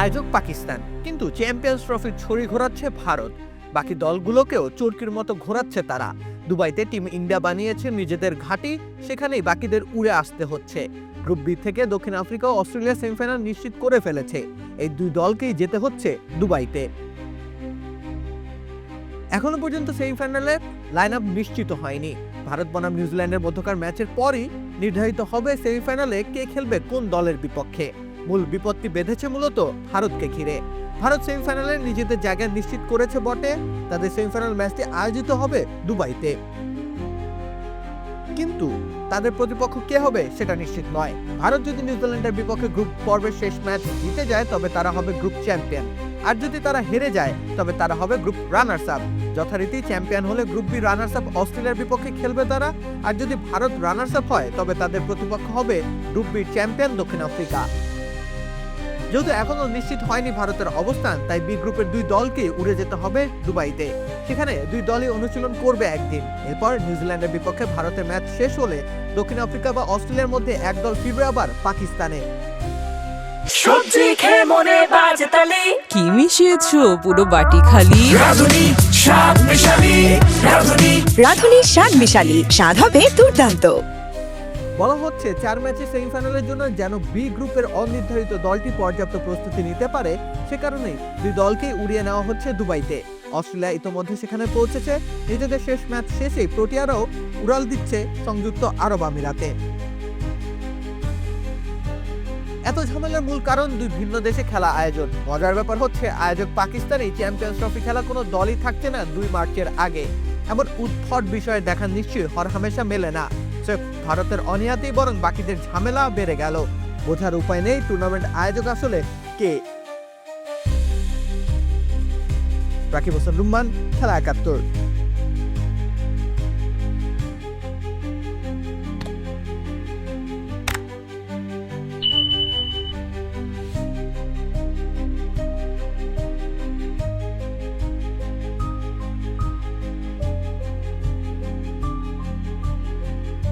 আয়োজক পাকিস্তান। কিন্তু চ্যাম্পিয়ন্স ট্রফির ছড়ি ঘোরাচ্ছে ভারত। বাকি দলগুলোকেও চরকির মতো ঘোরাচ্ছে তারা। দুবাইতে টিম ইন্ডিয়া বানিয়েছে নিজেদের ঘাঁটি, সেখানেই বাকিদের উড়ে আসতে হচ্ছে। গ্রুপ বি থেকে দক্ষিণ আফ্রিকা অস্ট্রেলিয়া সেমিফাইনাল নিশ্চিত করে ফেলেছে। এই দুই দলকেই যেতে হচ্ছে দুবাইতে। এখনও পর্যন্ত সেমিফাইনালে লাইন আপ নিশ্চিত হয়নি। ভারত বনাম নিউজিল্যান্ডের মধ্যকার ম্যাচের পরই নির্ধারিত হবে সেমিফাইনালে কে খেলবে কোন দলের বিপক্ষে। মূল বিপত্তি বেঁধেছে মূলত ভারতকে ঘিরে। ভারত সেমিফাইনালে নিজেদের জায়গা নিশ্চিত করেছে বটে। তাদের সেমিফাইনাল ম্যাচটি আয়োজিত হবে দুবাইতে। কিন্তু তাদের প্রতিপক্ষ কে হবে সেটা নিশ্চিত নয়। ভারত যদি নিউজিল্যান্ডের বিপক্ষে গ্রুপ পর্বের শেষ ম্যাচ জিতে যায়, তবে তারা হবে গ্রুপ চ্যাম্পিয়ন। আর যদি তারা হেরে যায়, তবে তারা হবে গ্রুপ রানার্স আপ যথারীতি চ্যাম্পিয়ন হলে গ্রুপ বি রানার্স আপ অস্ট্রেলিয়ার বিপক্ষে খেলবে তারা। আর যদি ভারত রানার্স আপ হয়, তবে তাদের প্রতিপক্ষ হবে গ্রুপ বির চ্যাম্পিয়ন দক্ষিণ আফ্রিকা। যেহেতু এখনও নিশ্চিত হয়নি ভারতের অবস্থান তাই বি গ্রুপের দুই দলকে উড়ে যেতে হবে দুবাইতে। সেখানে দুই দলই অনুশীলন করবে একদিন। এরপর নিউজিল্যান্ডের বিপক্ষে ভারতের ম্যাচ শেষ হলে দক্ষিণ আফ্রিকা বা অস্ট্রেলিয়ার মধ্যে এক দল ফিরবে আবার পাকিস্তানে। সবজি খেয়ে মনে বাজে তালি। কি মিশিয়েছো? পুরো বাটি খালি? রাধুনি শাক মেশালি। রাধুনি। রাঁধুনি স্বাদ মিশালি। স্বাদ হবে দুর্দান্ত। বলা হচ্ছে চার ম্যাচের সেমিফাইনালের জন্য যেন বি গ্রুপের অনির্ধারিত দলটি পর্যাপ্ত প্রস্তুতি নিতে পারে, সে কারণেই দুই দলকেই উড়িয়ে নেওয়া হচ্ছে দুবাইতে। অস্ট্রেলিয়া ইতোমধ্যে সেখানে পৌঁছেছে, নিজেদের শেষ ম্যাচ শেষেই প্রোটিয়ারাও উড়াল দিচ্ছে সংযুক্ত আরব আমিরাতে। এত ঝামেলার মূল কারণ দুই ভিন্ন দেশে খেলা আয়োজন। মজার ব্যাপার হচ্ছে, আয়োজক পাকিস্তানেই চ্যাম্পিয়ন্স ট্রফি খেলা কোনো দলই থাকছে না দুই মার্চের আগে। এমন উদ্ভট বিষয়ে দেখা নিশ্চয়ই হরহামেশা মেলে না। স্রেফ ভারতের অনিয়াতেই বরং বাকিদের ঝামেলা বেড়ে গেল। বোঝার উপায় নেই টুর্নামেন্ট আয়োজক আসলে কে। রাকিব হোসেন রুম্মান, খেলা একাত্তর।